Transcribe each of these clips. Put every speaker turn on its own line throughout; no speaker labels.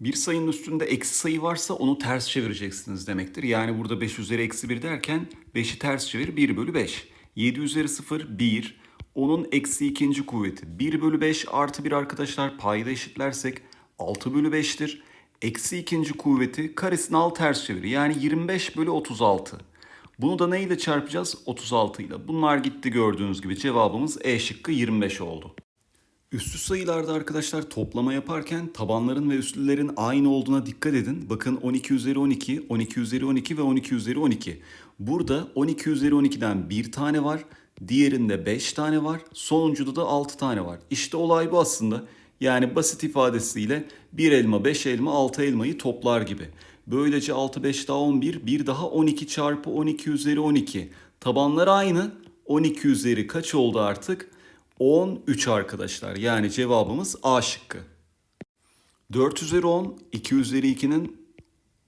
Bir sayının üstünde eksi sayı varsa onu ters çevireceksiniz demektir. Yani burada 5 üzeri eksi 1 derken 5'i ters çevir 1 bölü 5. 7 üzeri 0 1. Onun eksi ikinci kuvveti 1 bölü 5 artı 1 arkadaşlar payda eşitlersek 6 bölü 5'tir. Eksi ikinci kuvveti karesini al ters çevir. Yani 25 bölü 36. Bunu da neyle çarpacağız? 36 ile. Bunlar gitti gördüğünüz gibi cevabımız E şıkkı 25 oldu. Üstü sayılarda arkadaşlar toplama yaparken tabanların ve üstlülerin aynı olduğuna dikkat edin. Bakın 12 üzeri 12, 12 üzeri 12 ve 12 üzeri 12. Burada 12 üzeri 12'den bir tane var. Diğerinde 5 tane var. Sonuncuda da 6 tane var. İşte olay bu aslında. Yani basit ifadesiyle 1 elma, 5 elma, 6 elmayı toplar gibi. Böylece 6, 5 daha 11, bir daha 12 çarpı 12 üzeri 12. Tabanlar aynı. 12 üzeri kaç oldu artık? 13 arkadaşlar. Yani cevabımız A şıkkı. 4 üzeri 10, 2 üzeri 2'nin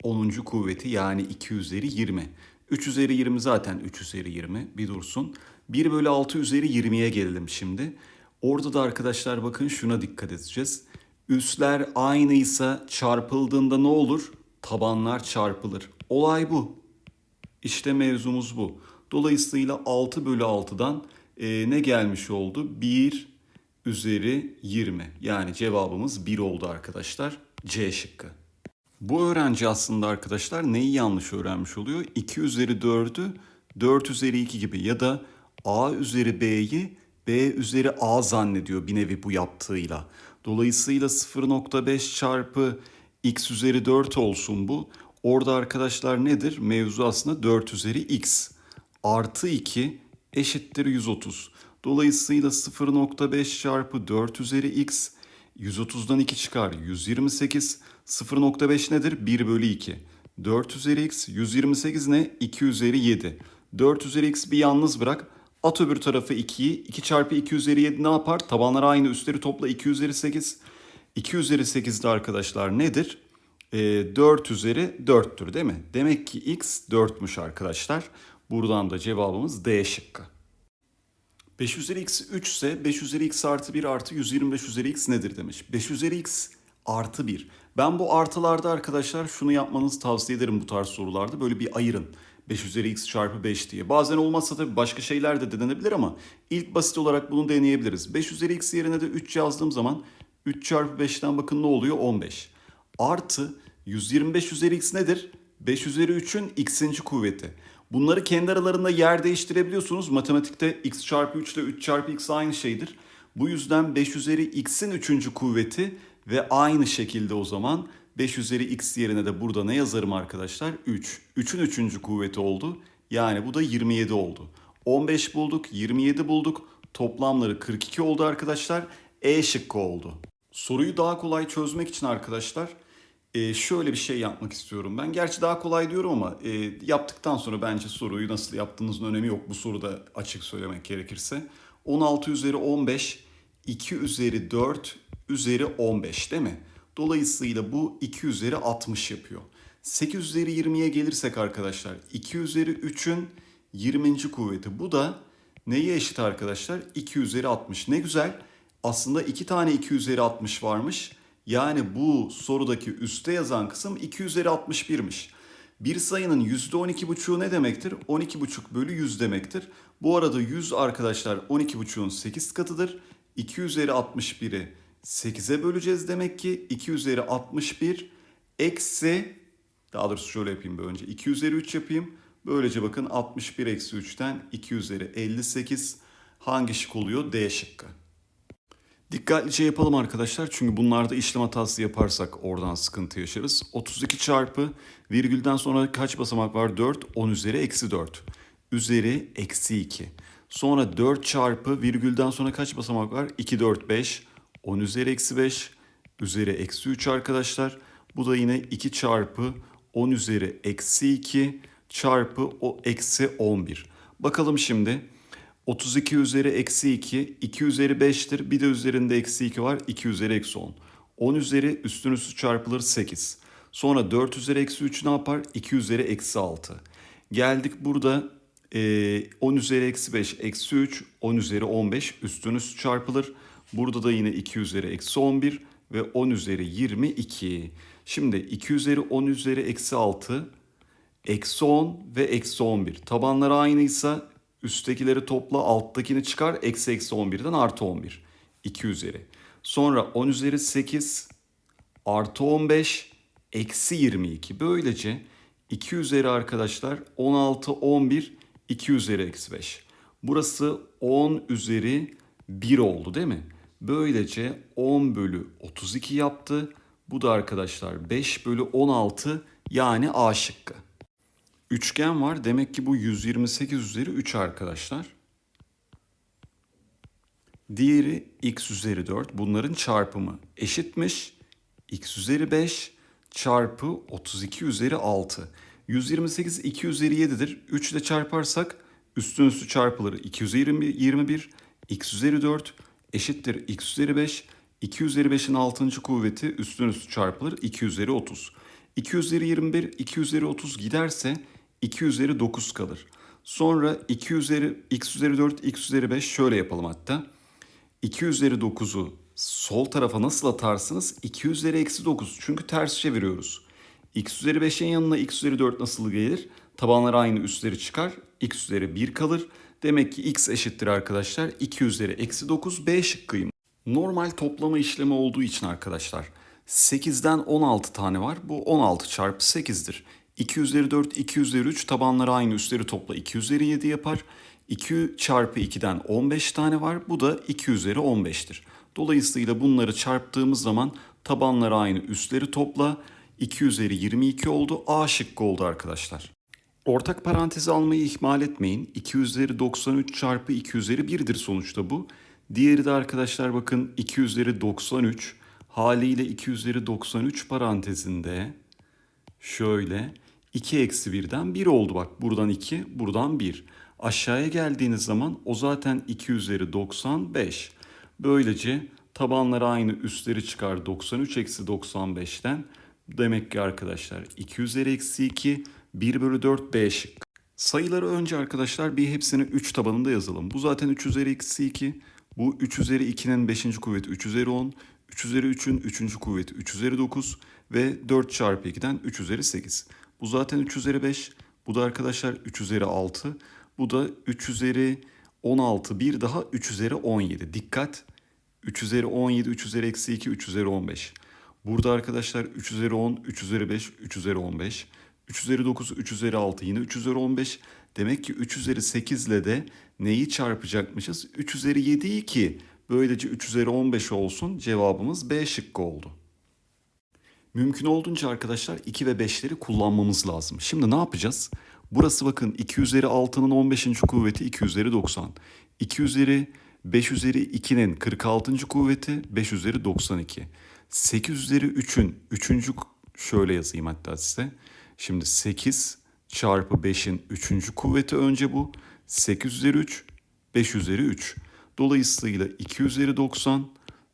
10. kuvveti yani 2 üzeri 20. 3 üzeri 20 zaten 3 üzeri 20 bir dursun. 1 bölü 6 üzeri 20'ye gelelim şimdi. Orada da arkadaşlar bakın şuna dikkat edeceğiz. Üsler aynıysa çarpıldığında ne olur? Tabanlar çarpılır. Olay bu. İşte mevzumuz bu. Dolayısıyla 6 bölü 6'dan e, ne gelmiş oldu? 1 üzeri 20. Yani cevabımız 1 oldu arkadaşlar. C şıkkı. Bu öğrenci aslında arkadaşlar neyi yanlış öğrenmiş oluyor? 2 üzeri 4'ü 4 üzeri 2 gibi ya da A üzeri B'yi B üzeri A zannediyor bir nevi bu yaptığıyla. Dolayısıyla 0.5 çarpı x üzeri 4 olsun bu. Orada arkadaşlar nedir? Mevzu aslında 4 üzeri x artı 2 eşittir 130. Dolayısıyla 0.5 çarpı 4 üzeri x 130'dan 2 çıkar 128. 0.5 nedir? 1 bölü 2. 4 üzeri x 128 ne? 2 üzeri 7. 4 üzeri x bir yalnız bırak. At öbür tarafı 2'yi. 2 çarpı 2 üzeri 7 ne yapar? Tabanlar aynı üstleri topla 2 üzeri 8. 2 üzeri 8 de arkadaşlar nedir? E, 4 üzeri 4'tür değil mi? Demek ki x 4'müş arkadaşlar. Buradan da cevabımız D şıkkı. 5 üzeri x 3 ise 5 üzeri x artı 1 artı 125 üzeri x nedir demiş. 5 üzeri x artı 1. Ben bu artılarda arkadaşlar şunu yapmanızı tavsiye ederim bu tarz sorularda. Böyle bir ayırın. 5 üzeri x çarpı 5 diye. Bazen olmazsa tabii başka şeyler de denenebilir ama ilk basit olarak bunu deneyebiliriz. 5 üzeri x yerine de 3 yazdığım zaman 3 çarpı 5'ten bakın ne oluyor? 15. Artı 125 üzeri x nedir? 5 üzeri 3'ün x'inci kuvveti. Bunları kendi aralarında yer değiştirebiliyorsunuz. Matematikte x çarpı 3 ile 3 çarpı x aynı şeydir. Bu yüzden 5 üzeri x'in 3. kuvveti ve aynı şekilde o zaman 5 üzeri x yerine de burada ne yazarım arkadaşlar? 3. 3'ün 3. kuvveti oldu. Yani bu da 27 oldu. 15 bulduk, 27 bulduk. Toplamları 42 oldu arkadaşlar. E şıkkı oldu. Soruyu daha kolay çözmek için arkadaşlar e, şöyle bir şey yapmak istiyorum ben. Gerçi daha kolay diyorum ama e, yaptıktan sonra bence soruyu nasıl yaptığınızın önemi yok. Bu soruda açık söylemek gerekirse. 16 üzeri 15, 2 üzeri 4 üzeri 15 değil mi? Dolayısıyla bu 2 üzeri 60 yapıyor. 8 üzeri 20'ye gelirsek arkadaşlar 2 üzeri 3'ün 20. kuvveti. Bu da neye eşit arkadaşlar? 2 üzeri 60. Ne güzel. Aslında 2 tane 2 üzeri 60 varmış. Yani bu sorudaki üste yazan kısım 2 üzeri 61'miş. Bir sayının %12,5'u ne demektir? 12,5 bölü 100 demektir. Bu arada 100 arkadaşlar 12,5'un 8 katıdır. 2 üzeri 61'i 8'e böleceğiz demek ki. 2 üzeri 61 eksi daha doğrusu şöyle yapayım bir önce. 2 üzeri 3 yapayım. Böylece bakın 61 eksi 3'ten 2 üzeri 58 hangi şık oluyor? D şıkkı. Dikkatlice yapalım arkadaşlar çünkü bunlarda işlem hatası yaparsak oradan sıkıntı yaşarız. 32 çarpı virgülden sonra kaç basamak var? 4, 10 üzeri eksi 4. Üzeri eksi 2. Sonra 4 çarpı virgülden sonra kaç basamak var? 2, 4, 5. 10 üzeri eksi 5. Üzeri eksi 3 arkadaşlar. Bu da yine 2 çarpı 10 üzeri eksi 2 çarpı o eksi 11. Bakalım şimdi. 32 üzeri eksi 2, 2 üzeri 5'tir. Bir de üzerinde eksi 2 var. 2 üzeri eksi 10. 10 üzeri üstün üstü çarpılır 8. Sonra 4 üzeri eksi 3 ne yapar? 2 üzeri eksi 6. Geldik burada e, 10 üzeri eksi 5 eksi 3, 10 üzeri 15 üstün üstü çarpılır. Burada da yine 2 üzeri eksi 11. ve 10 üzeri 22. Şimdi 2 üzeri 10 üzeri eksi 6 eksi 10 ve eksi 11. Tabanları aynıysa üsttekileri topla alttakini çıkar eksi eksi 11'den artı 11. 2 üzeri. Sonra 10 üzeri 8 artı 15 eksi 22. Böylece 2 üzeri arkadaşlar 16 11 2 üzeri eksi 5. Burası 10 üzeri 1 oldu değil mi? Böylece 10 bölü 32 yaptı. Bu da arkadaşlar 5 bölü 16 yani A şıkkı. Üçgen var. Demek ki bu 128 üzeri 3 arkadaşlar. Diğeri x üzeri 4. Bunların çarpımı eşitmiş. x üzeri 5 çarpı 32 üzeri 6. 128 2 üzeri 7'dir. 3 ile çarparsak üstün üstü çarpılır. 2 üzeri 21 x üzeri 4 eşittir x üzeri 5. 2 üzeri 5'in 6. kuvveti üstün üstü çarpılır. 2 üzeri 30. 2 üzeri 21 2 üzeri 30 giderse 2 üzeri 9 kalır. Sonra 2 üzeri x üzeri 4 x üzeri 5 şöyle yapalım hatta. 2 üzeri 9'u sol tarafa nasıl atarsınız? 2 üzeri eksi 9. Çünkü ters çeviriyoruz. x üzeri 5'in yanına x üzeri 4 nasıl gelir? Tabanlar aynı üstleri çıkar. x üzeri 1 kalır. Demek ki x eşittir arkadaşlar. 2 üzeri eksi 9 b şıkkıyım. Normal toplama işlemi olduğu için arkadaşlar 8'den 16 tane var. Bu 16 çarpı 8'dir. 2 üzeri 4, 2 üzeri 3 tabanları aynı üstleri topla 2 üzeri 7 yapar. 2 çarpı 2'den 15 tane var. Bu da 2 üzeri 15'tir. Dolayısıyla bunları çarptığımız zaman tabanları aynı üstleri topla 2 üzeri 22 oldu. A şıkkı oldu arkadaşlar. Ortak parantezi almayı ihmal etmeyin. 2 üzeri 93 çarpı 2 üzeri 1'dir sonuçta bu. Diğeri de arkadaşlar bakın 2 üzeri 93 haliyle 2 üzeri 93 parantezinde şöyle 2 eksi 1'den 1 oldu bak. Buradan 2, buradan 1. Aşağıya geldiğiniz zaman o zaten 2 üzeri 95. Böylece tabanları aynı üstleri çıkar 93 eksi 95'ten. Demek ki arkadaşlar 2 üzeri eksi 2 1 bölü 4 B şık. Sayıları önce arkadaşlar bir hepsini 3 tabanında yazalım. Bu zaten 3 üzeri eksi 2. Bu 3 üzeri 2'nin 5. kuvveti 3 üzeri 10. 3 üzeri 3'ün 3. kuvveti 3 üzeri 9. Ve 4 çarpı 2'den 3 üzeri 8. Bu zaten 3 üzeri 5. Bu da arkadaşlar 3 üzeri 6. Bu da 3 üzeri 16. Bir daha 3 üzeri 17. Dikkat. 3 üzeri 17, 3 üzeri eksi 2, 3 üzeri 15. Burada arkadaşlar 3 üzeri 10, 3 üzeri 5, 3 üzeri 15. 3 üzeri 9, 3 üzeri 6 yine 3 üzeri 15. Demek ki 3 üzeri 8 ile de neyi çarpacakmışız? 3 üzeri 7'yi ki böylece 3 üzeri 15 olsun cevabımız B şıkkı oldu. Mümkün olduğunca arkadaşlar 2 ve 5'leri kullanmamız lazım. Şimdi ne yapacağız? Burası bakın 2 üzeri 6'nın 15. kuvveti 2 üzeri 90. 2 üzeri 5 üzeri 2'nin 46. kuvveti 5 üzeri 92. 8 üzeri 3'ün 3. şöyle yazayım hatta size. Şimdi 8 çarpı 5'in 3. kuvveti önce bu. 8 üzeri 3, 5 üzeri 3. Dolayısıyla 2 üzeri 90,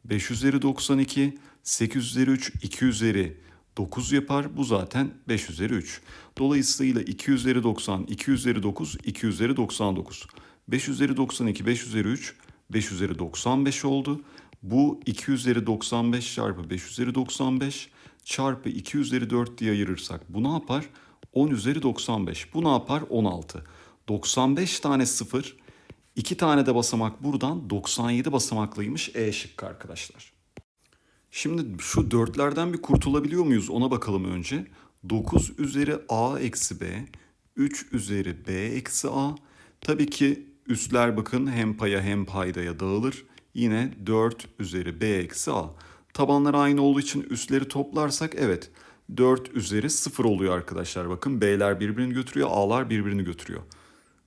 5 üzeri 92, 8 üzeri 3, 2 üzeri 9 yapar. Bu zaten 5 üzeri 3. Dolayısıyla 2 üzeri 90, 2 üzeri 9, 2 üzeri 99. 5 üzeri 92, 5 üzeri 3, 5 üzeri 95 oldu. Bu 2 üzeri 95 çarpı 5 üzeri 95 çarpı 2 üzeri 4 diye ayırırsak bu ne yapar? 10 üzeri 95. Bu ne yapar? 16. 95 tane 0, 2 tane de basamak buradan 97 basamaklıymış E şıkkı arkadaşlar. Şimdi şu dörtlerden bir kurtulabiliyor muyuz ona bakalım önce. 9 üzeri a eksi b, 3 üzeri b eksi a. Tabii ki üstler bakın hem paya hem paydaya dağılır. Yine 4 üzeri b eksi a. Tabanlar aynı olduğu için üstleri toplarsak evet 4 üzeri 0 oluyor arkadaşlar. Bakın b'ler birbirini götürüyor, a'lar birbirini götürüyor.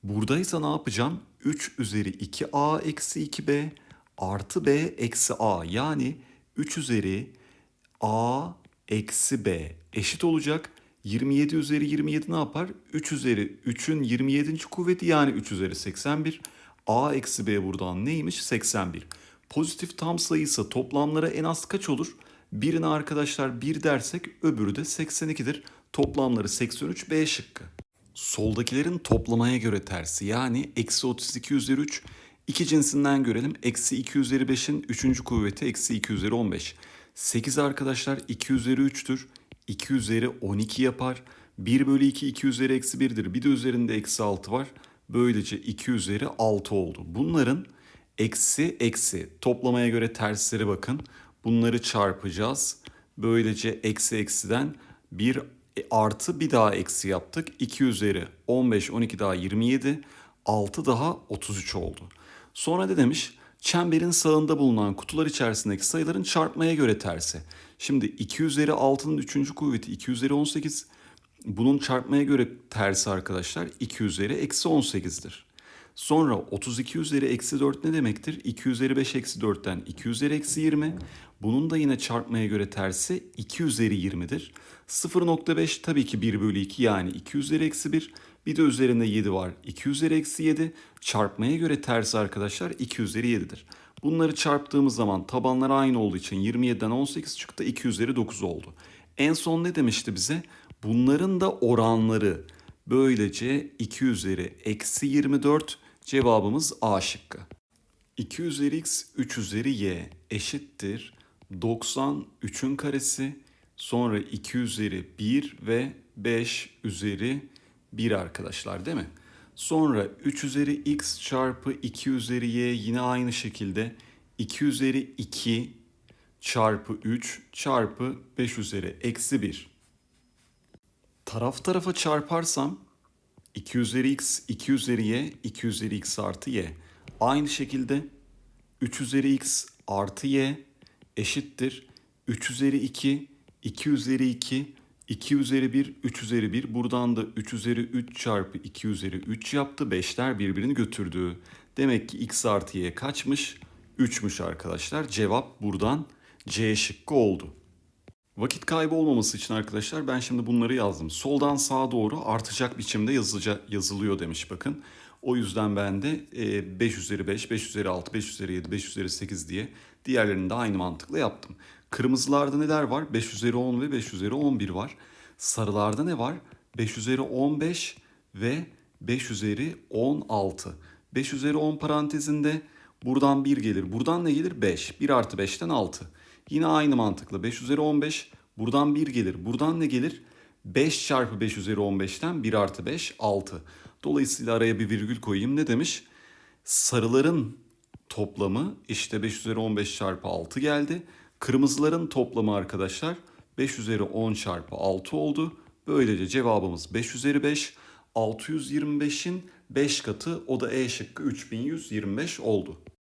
Buradaysa ne yapacağım? 3 üzeri 2a eksi 2b artı b eksi a. Yani 3 üzeri a eksi b eşit olacak. 27 üzeri 27 ne yapar? 3 üzeri 3'ün 27. kuvveti yani 3 üzeri 81. a eksi b buradan neymiş? 81. Pozitif tam sayısı toplamlara en az kaç olur? Birine arkadaşlar 1 dersek öbürü de 82'dir. Toplamları 83 B şıkkı. Soldakilerin toplamaya göre tersi yani eksi 32 üzeri 3 iki cinsinden görelim. Eksi 2 üzeri 5'in 3. kuvveti eksi 2 üzeri 15. 8 arkadaşlar 2 üzeri 3'tür. 2 üzeri 12 yapar. 1 bölü 2 2 üzeri eksi 1'dir. Bir de üzerinde eksi 6 var. Böylece 2 üzeri 6 oldu. Bunların eksi eksi toplamaya göre tersleri bakın. Bunları çarpacağız. Böylece eksi eksiden bir artı bir daha eksi yaptık. 2 üzeri 15, 12 daha 27, 6 daha 33 oldu. Sonra ne demiş? Çemberin sağında bulunan kutular içerisindeki sayıların çarpmaya göre tersi. Şimdi 2 üzeri 6'nın 3. kuvveti 2 üzeri 18. Bunun çarpmaya göre tersi arkadaşlar 2 üzeri eksi 18'dir. Sonra 32 üzeri eksi 4 ne demektir? 2 üzeri 5 eksi 4'ten 2 üzeri eksi 20. Bunun da yine çarpmaya göre tersi 2 üzeri 20'dir. 0.5 tabii ki 1 bölü 2 yani 2 üzeri eksi 1. Bir de üzerinde 7 var. 2 üzeri eksi 7. Çarpmaya göre tersi arkadaşlar 2 üzeri 7'dir. Bunları çarptığımız zaman tabanlar aynı olduğu için 27'den 18 çıktı. 2 üzeri 9 oldu. En son ne demişti bize? Bunların da oranları. Böylece 2 üzeri eksi 24 cevabımız A şıkkı. 2 üzeri x 3 üzeri y eşittir 90 3'ün karesi sonra 2 üzeri 1 ve 5 üzeri 1 arkadaşlar değil mi? Sonra 3 üzeri x çarpı 2 üzeri y yine aynı şekilde 2 üzeri 2 çarpı 3 çarpı 5 üzeri eksi 1. Taraf tarafa çarparsam 2 üzeri x, 2 üzeri y, 2 üzeri x artı y. Aynı şekilde 3 üzeri x artı y eşittir. 3 üzeri 2, 2 üzeri 2, 2 üzeri 1, 3 üzeri 1. Buradan da 3 üzeri 3 çarpı 2 üzeri 3 yaptı. 5'ler birbirini götürdü. Demek ki x artı y kaçmış? 3'müş arkadaşlar. Cevap buradan C şıkkı oldu. Vakit kaybı olmaması için arkadaşlar ben şimdi bunları yazdım. Soldan sağa doğru artacak biçimde yazıca, yazılıyor demiş bakın. O yüzden ben de e, 5 üzeri 5, 5 üzeri 6, 5 üzeri 7, 5 üzeri 8 diye diğerlerini de aynı mantıkla yaptım. Kırmızılarda neler var? 5 üzeri 10 ve 5 üzeri 11 var. Sarılarda ne var? 5 üzeri 15 ve 5 üzeri 16. 5 üzeri 10 parantezinde buradan 1 gelir. Buradan ne gelir? 5. 1 artı 5'ten 6. Yine aynı mantıkla 5 üzeri 15 buradan 1 gelir. Buradan ne gelir? 5 çarpı 5 üzeri 15'ten 1 artı 5 6. Dolayısıyla araya bir virgül koyayım. Ne demiş? Sarıların toplamı işte 5 üzeri 15 çarpı 6 geldi. Kırmızıların toplamı arkadaşlar 5 üzeri 10 çarpı 6 oldu. Böylece cevabımız 5 üzeri 5. 625'in 5 katı o da E şıkkı 3125 oldu.